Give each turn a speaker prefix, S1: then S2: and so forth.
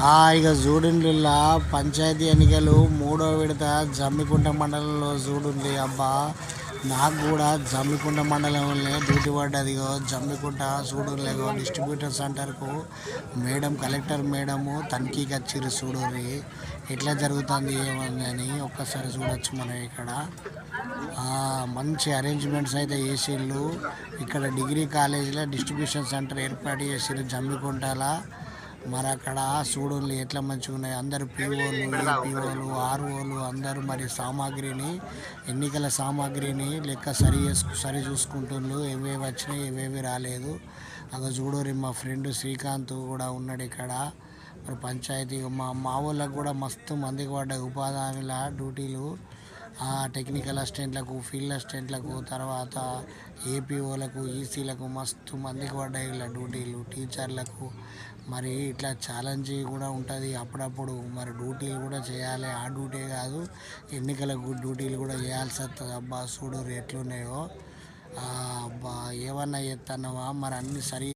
S1: ఆ, ఇక చూడండిలా పంచాయతీ ఎన్నికలు మూడో విడత జమ్మికుంట మండలంలో చూడండి అబ్బా. నాకు కూడా జమ్మికుంట మండలంలోనే డ్యూటీ పడ్డదిగో జమ్మికుంట చూడలేగో డిస్ట్రిబ్యూటర్ సెంటర్కు మేడం కలెక్టర్ మేడము తనిఖీకి వచ్చిర్రు చూడుర్రి ఎట్లా జరుగుతుంది ఏమని అని ఒక్కసారి చూడొచ్చు మనం ఇక్కడ. మంచి అరేంజ్మెంట్స్ అయితే చేసిళ్ళు ఇక్కడ డిగ్రీ కాలేజీలో డిస్ట్రిబ్యూషన్ సెంటర్ ఏర్పాటు చేసిర్రు జమ్మికుంటాల. మరి అక్కడ సూడోళ్ళు ఎట్లా మంచిగా ఉన్నాయి అందరు పీఓలు ఏపీఓలు ఆర్ఓలు అందరూ మరి సామాగ్రిని ఎన్నికల సామాగ్రిని లెక్క సరి చేసుకు సరి చూసుకుంటుండ్రు. ఏవేవి వచ్చినాయి ఏవేవి రాలేదు. అక్కడ చూడోరి మా ఫ్రెండ్ శ్రీకాంత్ కూడా ఉన్నాడు ఇక్కడ. మరి పంచాయతీ మా మా వాళ్ళకు కూడా మస్తు మందికి పడ్డ ఉపాధి హామీల డ్యూటీలు. టెక్నికల్ అసిస్టెంట్లకు ఫీల్డ్ అసిస్టెంట్లకు తర్వాత ఏపీఓలకు ఈసీలకు మస్తు మందికి పడ్డాయి ఇలా డ్యూటీలు. టీచర్లకు మరి ఇట్లా ఛాలెంజ్ కూడా ఉంటుంది అప్పుడప్పుడు. మరి డ్యూటీలు కూడా చేయాలి. ఆ డ్యూటీ కాదు ఎన్నికలకు డ్యూటీలు కూడా చేయాల్సి వస్తుంది. అబ్బా చూడు ఎట్లున్నాయో అబ్బా ఏమన్నా చేస్తున్నావా మరి అన్ని సరి